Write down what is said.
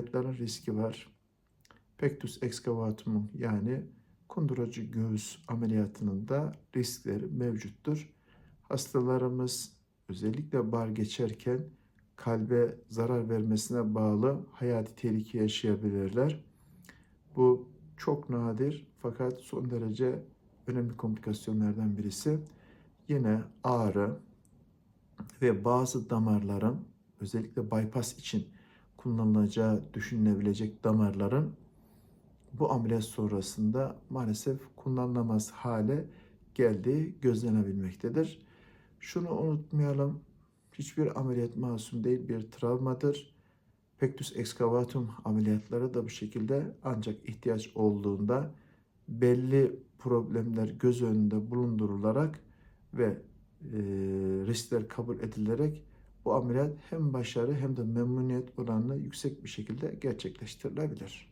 ameliyatların riski var. Pectus excavatumum yani kunduracı göğüs ameliyatının da riskleri mevcuttur. Hastalarımız özellikle bar geçerken kalbe zarar vermesine bağlı hayati tehlike yaşayabilirler. Bu çok nadir fakat son derece önemli komplikasyonlardan birisi. Yine ağrı ve bazı damarların özellikle bypass için kullanılacağı düşünülebilecek damarların bu ameliyat sonrasında maalesef kullanılamaz hale geldiği gözlenebilmektedir. Şunu unutmayalım. Hiçbir ameliyat masum değil, bir travmadır. Pectus excavatum ameliyatları da bu şekilde ancak ihtiyaç olduğunda belli problemler göz önünde bulundurularak ve e, riskler kabul edilerek bu ameliyat hem başarı hem de memnuniyet oranını yüksek bir şekilde gerçekleştirilebilir.